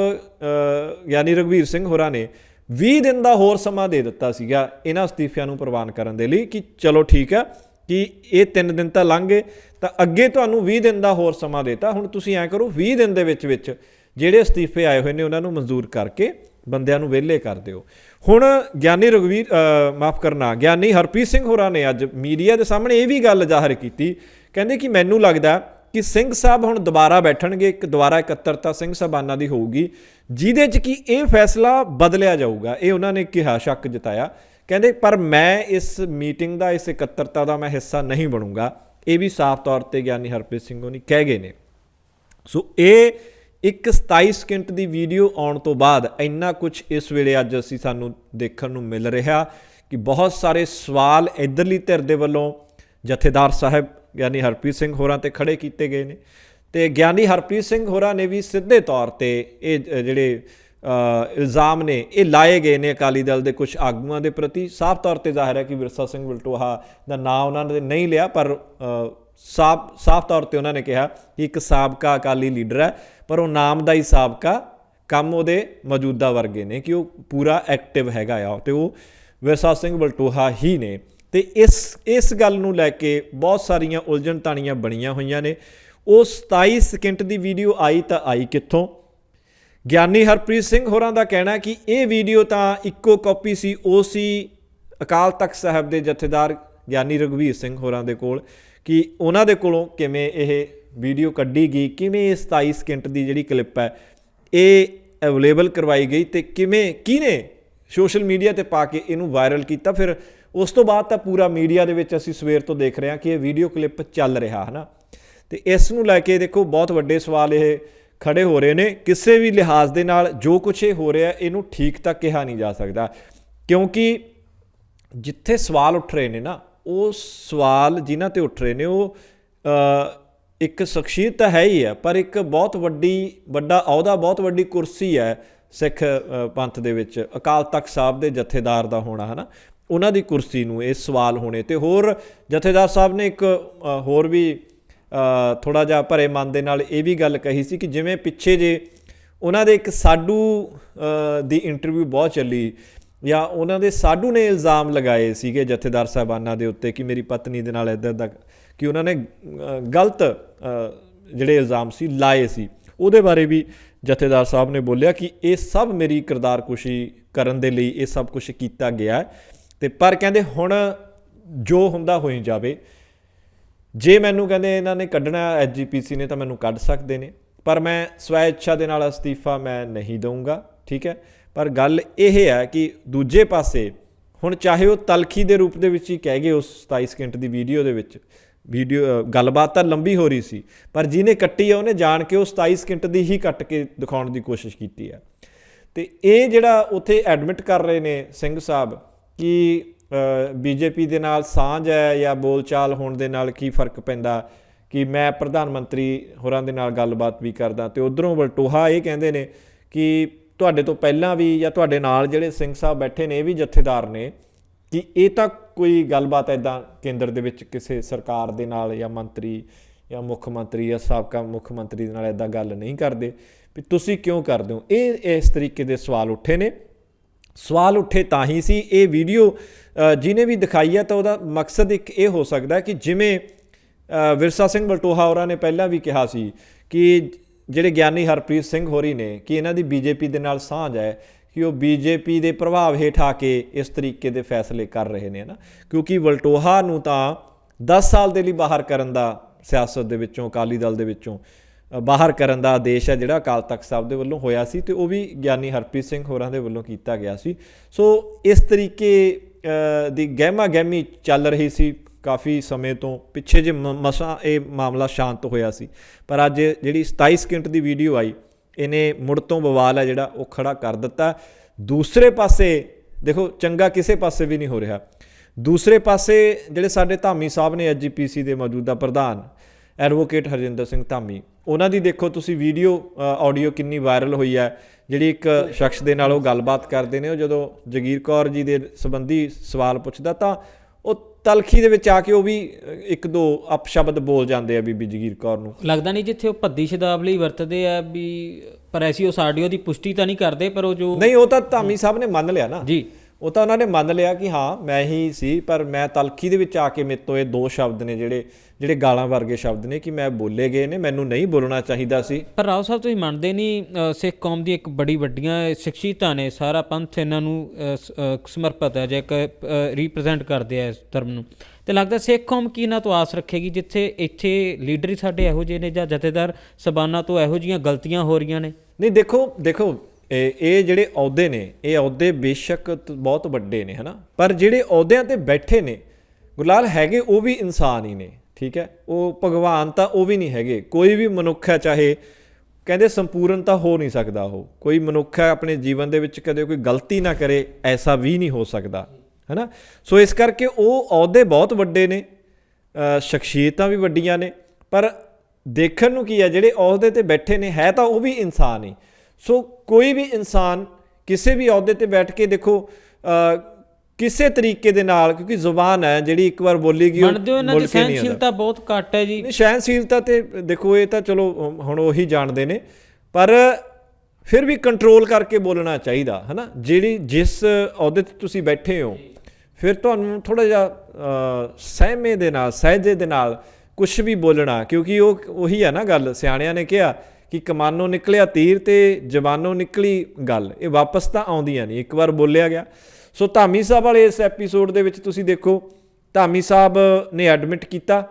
ਯਾਨੀ ਰਘਵੀਰ ਸਿੰਘ ਹੋਰਾਂ ਨੇ 20 ਦਿਨ ਦਾ ਹੋਰ ਸਮਾਂ ਦੇ ਦਿੱਤਾ ਸੀਗਾ ਇਹਨਾਂ ਅਸਤੀਫਿਆਂ ਨੂੰ ਪ੍ਰਵਾਨ ਕਰਨ ਦੇ ਲਈ ਕਿ ਚਲੋ ਠੀਕ ਆ ਕਿ ਇਹ 3 ਦਿਨ ਤਾਂ ਲੰਘ ਗਏ, ਤਾਂ ਅੱਗੇ ਤੁਹਾਨੂੰ 20 ਦਿਨ ਦਾ ਹੋਰ ਸਮਾਂ ਦੇਤਾ। ਹੁਣ ਤੁਸੀਂ ਐ ਕਰੋ 20 ਦਿਨ ਦੇ ਵਿੱਚ ਵਿੱਚ ਜਿਹੜੇ ਅਸਤੀਫੇ ਆਏ ਹੋਏ ਨੇ ਉਹਨਾਂ ਨੂੰ ਮਨਜ਼ੂਰ ਕਰਕੇ ਬੰਦਿਆਂ ਨੂੰ ਵਿਹਲੇ ਕਰ ਦਿਓ। ਹੁਣ ਗਿਆਨੀ ਰਘਵੀਰ ਮਾਫ ਕਰਨਾ, ਗਿਆਨੀ ਹਰਪ੍ਰੀਤ ਸਿੰਘ ਹੋਰਾਂ ਨੇ ਅੱਜ ਮੀਡੀਆ ਦੇ ਸਾਹਮਣੇ ਇਹ ਵੀ ਗੱਲ ਜ਼ਾਹਰ ਕੀਤੀ। ਕਹਿੰਦੇ ਕਿ ਮੈਨੂੰ ਲੱਗਦਾ ਕਿ ਸਿੰਘ ਸਾਹਿਬ ਹੁਣ ਦੁਬਾਰਾ ਬੈਠਣਗੇ, ਇੱਕ ਦੁਬਾਰਾ ਇਕੱਤਰਤਾ ਸਿੰਘ ਸਾਹਿਬਾਨਾਂ ਦੀ ਹੋਊਗੀ, ਜਿਹਦੇ 'ਚ ਕਿ ਇਹ ਫੈਸਲਾ ਬਦਲਿਆ ਜਾਊਗਾ, ਇਹ ਉਹਨਾਂ ਨੇ ਕਿਹਾ, ਸ਼ੱਕ ਜਤਾਇਆ। ਕਹਿੰਦੇ, ਪਰ ਮੈਂ ਇਸ ਮੀਟਿੰਗ ਦਾ, ਇਸ ਇਕੱਤਰਤਾ ਦਾ ਮੈਂ ਹਿੱਸਾ ਨਹੀਂ ਬਣੂੰਗਾ। ਇਹ ਵੀ ਸਾਫ਼ ਤੌਰ ਤੇ ਗਿਆਨੀ ਹਰਪ੍ਰੀਤ ਸਿੰਘ ਹੋਣੀ ਕਹਿ ਗਏ ਨੇ। ਸੋ ਇਹ ਇੱਕ 27 ਸਕਿੰਟ ਦੀ ਵੀਡੀਓ ਆਉਣ ਤੋਂ ਬਾਅਦ ਇੰਨਾ ਕੁਝ ਇਸ ਵੇਲੇ ਅੱਜ ਅਸੀਂ ਸਾਨੂੰ ਦੇਖਣ ਨੂੰ ਮਿਲ ਰਿਹਾ ਕਿ ਬਹੁਤ ਸਾਰੇ ਸਵਾਲ ਇਧਰਲੀ ਧਿਰ ਦੇ ਵੱਲੋਂ ਜਥੇਦਾਰ ਸਾਹਿਬ ਗਿਆਨੀ ਹਰਪ੍ਰੀਤ ਸਿੰਘ ਹੋਰਾਂ ਤੇ ਖੜੇ ਕੀਤੇ ਗਏ ਨੇ। ਤੇ ਗਿਆਨੀ ਹਰਪ੍ਰੀਤ ਸਿੰਘ ਹੋਰਾਂ ਨੇ ਵੀ ਸਿੱਧੇ ਤੌਰ ਤੇ ਇਹ ਜਿਹੜੇ ਇਲਜ਼ਾਮ ਨੇ, ਇਹ ਲਾਏ ਗਏ ਨੇ ਅਕਾਲੀ ਦਲ ਦੇ ਕੁਝ ਆਗੂਆਂ ਦੇ ਪ੍ਰਤੀ। ਸਾਫ਼ ਤੌਰ ਤੇ ਜ਼ਾਹਿਰ ਹੈ ਕਿ ਵਿਰਸਾ ਸਿੰਘ ਵਲਟੋਹਾ ਦਾ ਨਾਂ ਉਹਨਾਂ ਨੇ ਨਹੀਂ ਲਿਆ, ਪਰ ਸਾਫ਼ ਸਾਫ਼ ਤੌਰ ਤੇ ਉਹਨਾਂ ਨੇ ਕਿਹਾ ਕਿ ਇੱਕ ਸਾਬਕਾ ਅਕਾਲੀ ਲੀਡਰ ਹੈ, ਪਰ ਉਹ ਨਾਮ ਦਾ ਹੀ ਸਾਬਕਾ ਕੰਮ ਉਹਦੇ ਮੌਜੂਦਾ ਵਰਗੇ ਨੇ ਕਿ ਉਹ ਪੂਰਾ ਐਕਟਿਵ ਹੈਗਾ ਆ ਤੇ ਉਹ ਵਿਰਸਾ ਸਿੰਘ ਵਲਟੋਹਾ ਹੀ ਨੇ। ਤੇ ਇਸ ਇਸ ਗੱਲ ਨੂੰ ਲੈ ਕੇ ਬਹੁਤ ਸਾਰੀਆਂ ਉਲਝਣ ਤਾਣੀਆਂ ਬਣੀਆਂ ਹੋਈਆਂ ਨੇ। ਉਹ 27 ਸਕਿੰਟ ਦੀ ਵੀਡੀਓ ਆਈ ਤਾਂ ਆਈ ਕਿੱਥੋਂ? ਗਿਆਨੀ ਹਰਪ੍ਰੀਤ ਸਿੰਘ ਹੋਰਾਂ ਦਾ ਕਹਿਣਾ ਕਿ ਇਹ ਵੀਡੀਓ ਤਾਂ ਇੱਕੋ ਕਾਪੀ ਸੀ, ਉਹ ਸੀ ਅਕਾਲ ਤਖਤ ਸਾਹਿਬ ਦੇ ਜਥੇਦਾਰ ਗਿਆਨੀ ਰਘਵੀਰ ਸਿੰਘ ਹੋਰਾਂ ਦੇ ਕੋਲ। ਕਿ ਉਹਨਾਂ ਦੇ ਕੋਲੋਂ ਕਿਵੇਂ ਇਹ ਵੀਡੀਓ ਕੱਢੀ ਗਈ, ਕਿਵੇਂ ਇਹ 27 ਸਕਿੰਟ ਦੀ ਜਿਹੜੀ ਕਲਿੱਪ ਹੈ, ਇਹ ਅਵੇਲੇਬਲ ਕਰਵਾਈ ਗਈ ਤੇ ਕਿਵੇਂ, ਕਿਹਨੇ ਸੋਸ਼ਲ ਮੀਡੀਆ ਤੇ ਪਾ ਕੇ ਇਹਨੂੰ ਵਾਇਰਲ ਕੀਤਾ? ਫਿਰ ਉਸ ਤੋਂ ਬਾਅਦ ਤਾਂ ਪੂਰਾ ਮੀਡੀਆ ਦੇ ਵਿੱਚ ਅਸੀਂ ਸਵੇਰ ਤੋਂ ਦੇਖ ਰਹੇ ਹਾਂ ਕਿ ਇਹ ਵੀਡੀਓ ਕਲਿੱਪ ਚੱਲ ਰਿਹਾ ਹੈ ਨਾ ਤੇ ਇਸ ਨੂੰ ਲੈ ਕੇ ਦੇਖੋ, ਬਹੁਤ ਵੱਡੇ ਸਵਾਲ ਇਹ ਖੜੇ ਹੋ ਰਹੇ ਨੇ। ਕਿਸੇ ਵੀ ਲਿਹਾਜ਼ ਦੇ ਨਾਲ ਜੋ ਕੁਝ ਇਹ ਹੋ ਰਿਹਾ, ਇਹਨੂੰ ਠੀਕ ਤਾਂ ਕਿਹਾ ਨਹੀਂ ਜਾ ਸਕਦਾ। ਕਿਉਂਕਿ ਜਿੱਥੇ ਸਵਾਲ ਉੱਠ ਰਹੇ ਨੇ ਨਾ ਉਹ ਸਵਾਲ ਜਿਨ੍ਹਾਂ ਤੇ ਉੱਠ ਰਹੇ ਨੇ, ਉਹ ਇੱਕ ਸ਼ਖਸੀਅਤ ਤਾਂ ਹੈ ਹੀ ਹੈ, ਪਰ ਇੱਕ ਬਹੁਤ ਵੱਡੀ, ਵੱਡਾ ਅਹੁਦਾ, ਬਹੁਤ ਵੱਡੀ ਕੁਰਸੀ ਹੈ ਸਿੱਖ ਪੰਥ ਦੇ ਵਿੱਚ, ਅਕਾਲ ਤਖਤ ਸਾਹਿਬ ਦੇ ਜਥੇਦਾਰ ਦਾ ਹੋਣਾ ਹੈ ਨਾ ਉਹਨਾਂ ਦੀ ਕੁਰਸੀ ਨੂੰ ਇਹ ਸਵਾਲ ਹੋਣੇ ਤੇ ਹੋਰ ਜਥੇਦਾਰ ਸਾਹਿਬ ਨੇ ਇੱਕ ਹੋਰ ਵੀ ਥੋੜਾ ਜਿਹਾ ਭਰੇ ਮਨ ਦੇ ਨਾਲ ਇਹ ਵੀ ਗੱਲ ਕਹੀ ਸੀ ਕਿ ਜਿਵੇਂ ਪਿੱਛੇ ਜੇ ਉਹਨਾਂ ਦੇ ਇੱਕ ਸਾਡੂ ਦੀ ਇੰਟਰਵਿਊ ਬਹੁਤ ਚੱਲੀ ਜਾਂ ਉਹਨਾਂ ਦੇ ਸਾਡੂ ਨੇ ਇਲਜ਼ਾਮ ਲਗਾਏ ਸੀਗੇ ਜਥੇਦਾਰ ਸਾਹਿਬਾਨਾਂ ਦੇ ਉੱਤੇ ਕਿ ਮੇਰੀ ਪਤਨੀ ਦੇ ਨਾਲ ਇਦਾਂ ਦਾ ਕਿ ਉਹਨਾਂ ਨੇ ਗਲਤ ਜਿਹੜੇ ਇਲਜ਼ਾਮ ਸੀ ਲਾਏ ਸੀ। ਉਹਦੇ ਬਾਰੇ ਵੀ ਜਥੇਦਾਰ ਸਾਹਿਬ ਨੇ ਬੋਲਿਆ ਕਿ ਇਹ ਸਭ ਮੇਰੀ ਕਿਰਦਾਰਕੁਸ਼ੀ ਕਰਨ ਦੇ ਲਈ ਇਹ ਸਭ ਕੁਝ ਕੀਤਾ ਗਿਆ ਹੈ। ਤੇ ਪਰ ਕਹਿੰਦੇ ਹੁਣ ਜੋ ਹੁੰਦਾ ਹੋਈ ਜਾਵੇ, ਜੇ ਮੈਨੂੰ ਕਹਿੰਦੇ ਇਹਨਾਂ ਨੇ ਕੱਢਣਾ ਐਸਜੀਪੀਸੀ ਨੇ ਤਾਂ ਮੈਨੂੰ ਕੱਢ ਸਕਦੇ ਨੇ। ਪਰ ਮੈਂ ਸਵੈ ਇੱਛਾ ਦੇ ਨਾਲ ਅਸਤੀਫਾ ਮੈਂ ਨਹੀਂ ਦਊਂਗਾ, ਠੀਕ ਹੈ? ਪਰ ਗੱਲ ਇਹ ਹੈ ਕਿ ਦੂਜੇ ਪਾਸੇ ਹੁਣ ਚਾਹੇ ਉਹ ਤਲਖੀ ਦੇ ਰੂਪ ਦੇ ਵਿੱਚ ਹੀ ਕਹਿ ਗਏ ਉਸ 27 ਸਕਿੰਟ ਦੀ ਵੀਡੀਓ ਦੇ ਵਿੱਚ, ਵੀਡੀਓ ਗੱਲਬਾਤ ਤਾਂ ਲੰਬੀ ਹੋ ਰਹੀ ਸੀ, ਪਰ ਜਿਹਨੇ ਕੱਟੀ ਆ ਉਹਨੇ ਜਾਣ ਕੇ ਉਹ 27 ਸਕਿੰਟ ਦੀ ਹੀ ਕੱਟ ਕੇ ਦਿਖਾਉਣ ਦੀ ਕੋਸ਼ਿਸ਼ ਕੀਤੀ ਹੈ ਤੇ ਇਹ ਜਿਹੜਾ ਉੱਥੇ ਐਡਮਿਟ ਕਰ ਰਹੇ ਨੇ ਸਿੰਘ ਸਾਹਿਬ ਕਿ ਬੀਜੇਪੀ ਦੇ ਨਾਲ ਸਾਂਝ ਹੈ ਜਾਂ ਬੋਲਚਾਲ ਹੋਣ ਦੇ ਨਾਲ ਕੀ ਫ਼ਰਕ ਪੈਂਦਾ, ਕਿ ਮੈਂ ਪ੍ਰਧਾਨ ਮੰਤਰੀ ਹੋਰਾਂ ਦੇ ਨਾਲ ਗੱਲਬਾਤ ਵੀ ਕਰਦਾ ਤੇ ਉਧਰੋਂ ਵਲਟੋਹਾ ਇਹ ਕਹਿੰਦੇ ਨੇ ਕਿ ਤੁਹਾਡੇ ਤੋਂ ਪਹਿਲਾਂ ਵੀ ਜਾਂ ਤੁਹਾਡੇ ਨਾਲ ਜਿਹੜੇ ਸਿੰਘ ਸਾਹਿਬ ਬੈਠੇ ਨੇ ਇਹ ਵੀ ਜਥੇਦਾਰ ਨੇ ਕਿ ਇਹ ਤਾਂ ਕੋਈ ਗੱਲਬਾਤ ਐਦਾਂ ਕੇਂਦਰ ਦੇ ਵਿੱਚ ਕਿਸੇ ਸਰਕਾਰ ਦੇ ਨਾਲ ਜਾਂ ਮੰਤਰੀ ਜਾਂ ਮੁੱਖ ਮੰਤਰੀ ਜਾਂ ਸਾਬਕਾ ਮੁੱਖ ਮੰਤਰੀ ਦੇ ਨਾਲ ਐਦਾਂ ਗੱਲ ਨਹੀਂ ਕਰਦੇ ਵੀ ਤੁਸੀਂ ਕਿਉਂ ਕਰਦੇ ਹੋ? ਇਹ ਇਸ ਤਰੀਕੇ ਦੇ ਸਵਾਲ ਉੱਠੇ ਨੇ। ਸਵਾਲ ਉੱਠੇ ਤਾਂ ਹੀ ਸੀ ਇਹ ਵੀਡੀਓ ਅ, ਜਿਹਨੇ ਵੀ ਦਿਖਾਈ ਹੈ ਤਾਂ ਉਹਦਾ ਮਕਸਦ ਇੱਕ ਇਹ ਹੋ ਸਕਦਾ ਕਿ ਜਿਵੇਂ ਵਿਰਸਾ ਸਿੰਘ ਬਲਟੋਹਾ ਹੋਰਾਂ ਨੇ ਪਹਿਲਾਂ ਵੀ ਕਿਹਾ ਸੀ ਕਿ ਜਿਹੜੇ ਗਿਆਨੀ ਹਰਪ੍ਰੀਤ ਸਿੰਘ ਹੋਰੀ ਨੇ ਕਿ ਇਹਨਾਂ ਦੀ ਬੀਜੇਪੀ ਦੇ ਨਾਲ ਸਾਂਝ ਹੈ ਕਿ ਉਹ ਬੀਜੇਪੀ ਦੇ ਪ੍ਰਭਾਵ ਹੇਠ ਆ ਕੇ ਇਸ ਤਰੀਕੇ ਦੇ ਫੈਸਲੇ ਕਰ ਰਹੇ ਨੇ ਨਾ? ਕਿਉਂਕਿ ਵਲਟੋਹਾ ਨੂੰ ਤਾਂ 10 ਸਾਲ ਦੇ ਲਈ ਬਾਹਰ ਕਰਨ ਦਾ ਸਿਆਸਤ ਦੇ ਵਿੱਚੋਂ, ਅਕਾਲੀ ਦਲ ਦੇ ਵਿੱਚੋਂ ਬਾਹਰ ਕਰਨ ਦਾ ਆਦੇਸ਼ ਹੈ ਜਿਹੜਾ ਅਕਾਲ ਤਖਤ ਸਾਹਿਬ ਦੇ ਵੱਲੋਂ ਹੋਇਆ ਸੀ ਤੇ ਉਹ ਵੀ ਗਿਆਨੀ ਹਰਪ੍ਰੀਤ ਸਿੰਘ ਹੋਰਾਂ ਦੇ ਵੱਲੋਂ ਕੀਤਾ ਗਿਆ ਸੀ। ਸੋ ਇਸ ਤਰੀਕੇ ਦੀ ਗਹਿਮਾ ਗਹਿਮੀ ਚੱਲ ਰਹੀ ਸੀ। ਕਾਫੀ ਸਮੇਂ ਤੋਂ ਪਿੱਛੇ ਜੇ ਮਸਾ ਇਹ ਮਾਮਲਾ ਸ਼ਾਂਤ ਹੋਇਆ ਸੀ। ਪਰ ਅੱਜ ਜਿਹੜੀ 27 ਸਕਿੰਟ ਦੀ ਵੀਡੀਓ ਆਈ, ਇਹਨੇ ਮੁੜ ਤੋਂ ਬਵਾਲ ਹੈ ਜਿਹੜਾ ਉਹ ਖੜਾ ਕਰ ਦਿੱਤਾ। ਦੂਸਰੇ ਪਾਸੇ, ਦੇਖੋ ਚੰਗਾ ਕਿਸੇ ਪਾਸੇ ਵੀ ਨਹੀਂ ਹੋ ਰਿਹਾ। ਦੂਸਰੇ ਪਾਸੇ ਜਿਹੜੇ ਸਾਡੇ ਧਾਮੀ ਸਾਹਿਬ ਨੇ ਐਜੀਪੀਸੀ ਦੇ ਮੌਜੂਦਾ ਪ੍ਰਧਾਨ, ਐਡਵੋਕੇਟ ਹਰਜਿੰਦਰ ਸਿੰਘ ਧਾਮੀ, ਉਹਨਾਂ ਦੀ ਦੇਖੋ ਤੁਸੀਂ ਵੀਡੀਓ ਆਡੀਓ ਕਿੰਨੀ ਵਾਇਰਲ ਹੋਈ ਹੈ ਜਿਹੜੀ ਇੱਕ ਸ਼ਖਸ ਦੇ ਨਾਲ ਉਹ ਗੱਲਬਾਤ ਕਰਦੇ ਨੇ, ਉਹ ਜਦੋਂ ਜਗੀਰ ਕੌਰ ਜੀ ਦੇ ਸੰਬੰਧੀ ਸਵਾਲ ਪੁੱਛਦਾ ਤਾਂ ਉਹ ਤਲਖੀ ਦੇ ਵਿੱਚ ਆ ਕੇ ਉਹ ਵੀ ਇੱਕ ਦੋ ਅਪਸ਼ਬਦ ਬੋਲ ਜਾਂਦੇ ਆ ਬੀਬੀ ਜਗੀਰ ਕੌਰ ਨੂੰ। ਲੱਗਦਾ ਨਹੀਂ ਜਿੱਥੇ ਉਹ ਭੱਦੀ ਸ਼ਬਦਾਵਲੀ ਵਰਤਦੇ ਆ ਵੀ ਪਰ ਐਸੀ ਉਸ ਆਡੀਓ ਦੀ ਪੁਸ਼ਟੀ ਤਾਂ ਨਹੀਂ ਕਰਦੇ ਪਰ ਉਹ ਜੋ ਨਹੀਂ ਉਹ ਤਾਂ ਧਾਮੀ ਸਾਹਿਬ ਨੇ ਮੰਨ ਲਿਆ ਨਾ। ਜੀ। ਉਹ ਤਾਂ ਉਹਨਾਂ ਨੇ ਮੰਨ ਲਿਆ ਕਿ ਹਾਂ ਮੈਂ ਹੀ ਸੀ ਪਰ ਮੈਂ ਤਲਖੀ ਦੇ ਵਿੱਚ ਆ ਕੇ ਮੇਰੇ ਤੋਂ ਇਹ ਦੋ ਸ਼ਬਦ ਨੇ ਜਿਹੜੇ ਜਿਹੜੇ ਗਾਲਾਂ ਵਰਗੇ ਸ਼ਬਦ ਨੇ ਕਿ ਮੈਂ ਬੋਲੇ ਗਏ ਨੇ ਮੈਨੂੰ ਨਹੀਂ ਬੋਲਣਾ ਚਾਹੀਦਾ ਸੀ। ਪਰ ਰਾਓ ਸਾਹਿਬ ਤੁਸੀਂ ਮੰਨਦੇ ਨਹੀਂ ਸਿੱਖ ਕੌਮ ਦੀ ਇੱਕ ਬੜੀ ਵੱਡੀਆਂ ਸ਼ਖਸੀਅਤਾਂ ਨੇ ਸਾਰਾ ਪੰਥ ਇਹਨਾਂ ਨੂੰ ਸਮਰਪਿਤ ਹੈ ਜੇ ਇੱਕ ਰਿਪਰੈਜ਼ੈਂਟ ਕਰਦੇ ਆ ਇਸ ਧਰਮ ਨੂੰ। ਤੇ ਲੱਗਦਾ ਸਿੱਖ ਕੌਮ ਕੀ ਇਹਨਾਂ ਤੋਂ ਆਸ ਰੱਖੇਗੀ ਜਿੱਥੇ ਇੱਥੇ ਲੀਡਰ ਹੀ ਸਾਡੇ ਇਹੋ ਜਿਹੇ ਨੇ ਜਾਂ ਜਥੇਦਾਰ ਸਬਾਨਾ ਤੋਂ ਇਹੋ ਜਿਹੀਆਂ ਗਲਤੀਆਂ ਹੋ ਰਹੀਆਂ ਨੇ? ਨਹੀਂ ਦੇਖੋ ਦੇਖੋ ਇਹ ਇਹ ਜਿਹੜੇ ਅਹੁਦੇ ਨੇ, ਇਹ ਅਹੁਦੇ ਬੇਸ਼ੱਕ ਬਹੁਤ ਵੱਡੇ ਨੇ, ਹਨਾ? ਪਰ ਜਿਹੜੇ ਅਹੁਦਿਆਂ ਤੇ ਬੈਠੇ ਨੇ ਗੁਲਾਲ ਹੈਗੇ ਉਹ ਵੀ ਇਨਸਾਨ ਹੀ ਨੇ, ਠੀਕ ਹੈ? ਉਹ ਭਗਵਾਨ ਤਾਂ ਉਹ ਵੀ ਨਹੀਂ ਹੈਗੇ। ਕੋਈ ਵੀ ਮਨੁੱਖ ਹੈ, ਚਾਹੇ ਕਹਿੰਦੇ ਸੰਪੂਰਨ ਤਾਂ ਹੋ ਨਹੀਂ ਸਕਦਾ ਉਹ। ਕੋਈ ਮਨੁੱਖ ਹੈ, ਆਪਣੇ ਜੀਵਨ ਦੇ ਵਿੱਚ ਕਦੇ ਕੋਈ ਗਲਤੀ ਨਾ ਕਰੇ, ਐਸਾ ਵੀ ਨਹੀਂ ਹੋ ਸਕਦਾ, ਹੈਨਾ? ਸੋ ਇਸ ਕਰਕੇ ਉਹ ਅਹੁਦੇ ਬਹੁਤ ਵੱਡੇ ਨੇ ਸ਼ਖਸੀਅਤਾਂ ਵੀ ਵੱਡੀਆਂ ਨੇ, ਪਰ ਦੇਖਣ ਨੂੰ ਕੀ ਹੈ, ਜਿਹੜੇ ਅਹੁਦੇ ਤੇ ਬੈਠੇ ਨੇ, ਹੈ ਤਾਂ ਉਹ ਵੀ ਇਨਸਾਨ ਹੀ। ਸੋ ਕੋਈ ਵੀ ਇਨਸਾਨ ਕਿਸੇ ਵੀ ਅਹੁਦੇ ਤੇ ਬੈਠ ਕੇ ਦੇਖੋ ਕਿਸੇ ਤਰੀਕੇ ਦੇ ਨਾਲ ਕਿਉਂਕਿ ਜ਼ੁਬਾਨ ਹੈ ਜਿਹੜੀ ਇੱਕ ਵਾਰ ਬੋਲੀ ਗਈ ਉਹ ਮੰਨਦੇ ਹੋ ਇਹਨਾਂ ਦੀ। ਸਹਿਨਸ਼ੀਲਤਾ ਬਹੁਤ ਘੱਟ ਹੈ ਜੀ। ਸਹਿਨਸ਼ੀਲਤਾ ਤੇ ਦੇਖੋ ਇਹ ਤਾਂ ਚਲੋ ਹੁਣ ਉਹੀ ਜਾਣਦੇ ਨੇ। ਪਰ ਫਿਰ ਵੀ ਕੰਟਰੋਲ ਕਰਕੇ ਬੋਲਣਾ ਚਾਹੀਦਾ ਹਨਾ? ਜਿਹੜੀ ਜਿਸ ਅਹੁਦੇ ਤੇ ਤੁਸੀਂ ਬੈਠੇ ਹੋ ਫਿਰ ਤੁਹਾਨੂੰ ਥੋੜਾ ਜਿਹਾ ਸਹਿਮੇ ਦੇ ਨਾਲ ਸਹਿਜੇ ਦੇ ਨਾਲ ਕੁਝ ਵੀ ਬੋਲਣਾ ਕਿਉਂਕਿ ਉਹ ਉਹੀ ਹੈ ਨਾ ਗੱਲ ਸਿਆਣਿਆਂ ਨੇ ਕਿਹਾ ਕਿ ਕਮਾਨੋਂ ਨਿਕਲਿਆ ਤੀਰ ਤੇ ਜ਼ਬਾਨੋਂ ਨਿਕਲੀ ਗੱਲ। ਇਹ ਵਾਪਸ ਤਾਂ ਆਉਂਦੀਆਂ ਨਹੀਂ, ਇੱਕ ਵਾਰ ਬੋਲਿਆ ਗਿਆ। ਸੋ ਧਾਮੀ ਸਾਹਿਬ ਵਾਲੇ ਇਸ ਐਪੀਸੋਡ ਦੇ ਵਿੱਚ ਤੁਸੀਂ ਦੇਖੋ, ਧਾਮੀ ਸਾਹਿਬ ਨੇ ਐਡਮਿਟ ਕੀਤਾ,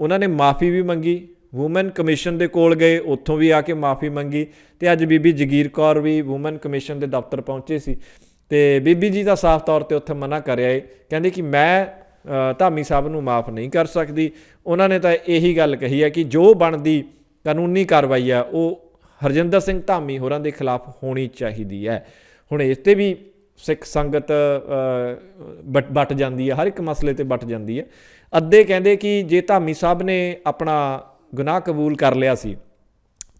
ਉਹਨਾਂ ਨੇ ਮਾਫੀ ਵੀ ਮੰਗੀ ਔਮਨ ਕਮਿਸ਼ਨ ਦੇ ਕੋਲ ਗਏ, ਉੱਥੋਂ ਵੀ ਆ ਕੇ ਮਾਫੀ ਮੰਗੀ ਤੇ ਅੱਜ ਬੀਬੀ ਜਗੀਰ ਕੌਰ ਵੀ ਔਮਨ ਕਮਿਸ਼ਨ ਦੇ ਦਫ਼ਤਰ ਪਹੁੰਚੇ ਸੀ ਤੇ ਬੀਬੀ ਜੀ ਦਾ ਸਾਫ਼ ਤੌਰ ਤੇ ਉੱਥੇ ਮਨਾ ਕਰਿਆ ਏ ਕਹਿੰਦੇ ਕਿ ਮੈਂ ਧਾਮੀ ਸਾਹਿਬ ਨੂੰ ਮਾਫ ਨਹੀਂ ਕਰ ਸਕਦੀ। ਉਹਨਾਂ ਨੇ ਤਾਂ ਇਹੀ ਗੱਲ ਕਹੀ ਹੈ ਕਿ ਜੋ ਬਣਦੀ ਕਾਨੂੰਨੀ ਕਾਰਵਾਈ ਆ ਉਹ ਹਰਜਿੰਦਰ ਸਿੰਘ ਧਾਮੀ ਹੋਰਾਂ ਦੇ ਖਿਲਾਫ ਹੋਣੀ ਚਾਹੀਦੀ ਹੈ। ਹੁਣ ਇਸ ਤੇ ਵੀ ਸਿੱਖ ਸੰਗਤ ਬਟ ਬਟ ਜਾਂਦੀ ਹੈ, ਹਰ ਇੱਕ ਮਸਲੇ ਤੇ ਬਟ ਜਾਂਦੀ ਹੈ। ਅੱਧੇ ਕਹਿੰਦੇ ਕਿ ਜੇ ਧਾਮੀ ਸਾਹਿਬ ਨੇ ਆਪਣਾ ਗੁਨਾਹ ਕਬੂਲ ਕਰ ਲਿਆ ਸੀ,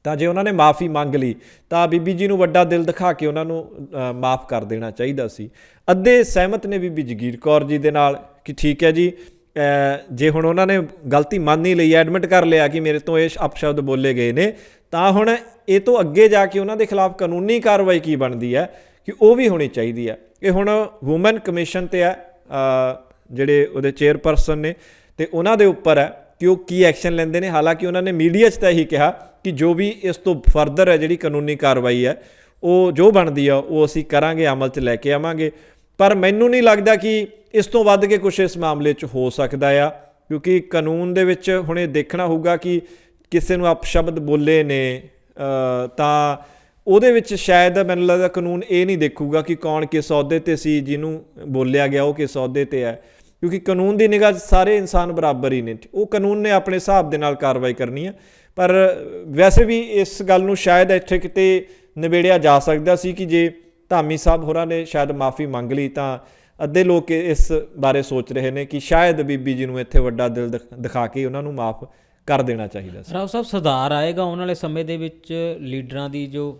ਤਾਂ ਜੇ ਉਹਨਾਂ ਨੇ ਮਾਫੀ ਮੰਗ ਲਈ, ਤਾਂ ਬੀਬੀ ਜੀ ਨੂੰ ਵੱਡਾ ਦਿਲ ਦਿਖਾ ਕੇ ਉਹਨਾਂ ਨੂੰ ਮਾਫ ਕਰ ਦੇਣਾ ਚਾਹੀਦਾ ਸੀ। ਅੱਧੇ ਸਹਿਮਤ ਨੇ ਬੀਬੀ ਜਗੀਰ ਕੌਰ ਜੀ ਦੇ ਨਾਲ ਕਿ ਠੀਕ ਹੈ ਜੀ ਜੇ ਹੁਣ ਉਹਨਾਂ ਨੇ ਗਲਤੀ ਮੰਨ ਹੀ ਲਈ ਐਡਮਿਟ ਕਰ ਲਿਆ ਕਿ ਮੇਰੇ ਤੋਂ ਇਹ ਅਪਸ਼ਬਦ ਬੋਲੇ ਗਏ ਨੇ, ਤਾਂ ਹੁਣ ਇਹ ਤੋਂ ਅੱਗੇ ਜਾ ਕੇ ਉਹਨਾਂ ਦੇ ਖਿਲਾਫ ਕਾਨੂੰਨੀ ਕਾਰਵਾਈ ਕੀ ਬਣਦੀ ਹੈ ਕਿ ਉਹ ਵੀ ਹੋਣੀ ਚਾਹੀਦੀ ਹੈ। ਇਹ ਹੁਣ ਔਮਨ ਕਮਿਸ਼ਨ ਤੇ ਹੈ ਜਿਹੜੇ ਉਹਦੇ ਚੇਅਰਪਰਸਨ ਨੇ, ਤੇ ਉਹਨਾਂ ਦੇ ਉੱਪਰ ਹੈ ਕਿ ਉਹ ਕੀ ਐਕਸ਼ਨ ਲੈਂਦੇ ਨੇ। ਹਾਲਾਂਕਿ ਉਹਨਾਂ ਨੇ ਮੀਡੀਆ 'ਚ ਤਾਂ ਇਹੀ ਕਿਹਾ ਕਿ ਜੋ ਵੀ ਇਸ ਤੋਂ ਫਰਦਰ ਹੈ ਜਿਹੜੀ ਕਾਨੂੰਨੀ ਕਾਰਵਾਈ ਹੈ, ਉਹ ਜੋ ਬਣਦੀ ਆ ਉਹ ਅਸੀਂ ਕਰਾਂਗੇ, ਅਮਲ 'ਚ ਲੈ ਕੇ ਆਵਾਂਗੇ। ਪਰ ਮੈਨੂੰ ਨਹੀਂ ਲੱਗਦਾ ਕਿ ਇਸ ਤੋਂ ਵੱਧ ਕੇ ਕੁਝ ਇਸ ਮਾਮਲੇ 'ਚ ਹੋ ਸਕਦਾ ਆ, ਕਿਉਂਕਿ ਕਾਨੂੰਨ ਦੇ ਵਿੱਚ ਹੁਣ ਇਹ ਦੇਖਣਾ ਹੋਊਗਾ ਕਿ ਕਿਸੇ ਨੂੰ ਆਪ ਸ਼ਬਦ ਬੋਲੇ ਨੇ ਤਾਂ ਉਹਦੇ ਵਿੱਚ ਸ਼ਾਇਦ ਮੈਨੂੰ ਲੱਗਦਾ ਕਾਨੂੰਨ ਇਹ ਨਹੀਂ ਦੇਖੂਗਾ ਕਿ ਕੌਣ ਕਿਸ ਅਹੁਦੇ ਤੇ ਸੀ, ਜਿਹਨੂੰ ਬੋਲਿਆ ਗਿਆ ਉਹ ਕਿਸ ਅਹੁਦੇ ਤੇ ਹੈ। ਕਿਉਂਕਿ ਕਾਨੂੰਨ ਦੀ ਨਿਗਾਹ 'ਚ ਸਾਰੇ ਇਨਸਾਨ ਬਰਾਬਰ ਹੀ ਨੇ। ਉਹ ਕਾਨੂੰਨ ਨੇ ਆਪਣੇ ਹਿਸਾਬ ਦੇ ਨਾਲ ਕਾਰਵਾਈ ਕਰਨੀ ਹੈ ਪਰ ਵੈਸੇ ਵੀ ਇਸ ਗੱਲ ਨੂੰ ਸ਼ਾਇਦ ਇੱਥੇ ਕਿਤੇ ਨਿਬੇੜਿਆ ਜਾ ਸਕਦਾ ਸੀ ਕਿ ਜੇ ਧਾਮੀ ਸਾਹਿਬ ਹੋਰਾਂ ਨੇ ਸ਼ਾਇਦ ਮਾਫੀ ਮੰਗ ਲਈ ਤਾਂ ਅੱਧੇ ਲੋਕ ਇਸ ਬਾਰੇ ਸੋਚ ਰਹੇ ਨੇ ਕਿ ਸ਼ਾਇਦ ਬੀਬੀ ਜੀ ਨੂੰ ਇੱਥੇ ਵੱਡਾ ਦਿਲ ਦਿਖ- ਦਿਖਾ ਕੇ ਉਹਨਾਂ ਨੂੰ ਮਾਫ ਕਰ ਦੇਣਾ ਚਾਹੀਦਾ ਸੀ। ਰਾਓ ਸਾਹਿਬ ਸੁਧਾਰ ਆਏਗਾ ਆਉਣ ਵਾਲੇ ਸਮੇਂ ਦੇ ਵਿੱਚ ਲੀਡਰਾਂ ਦੀ ਜੋ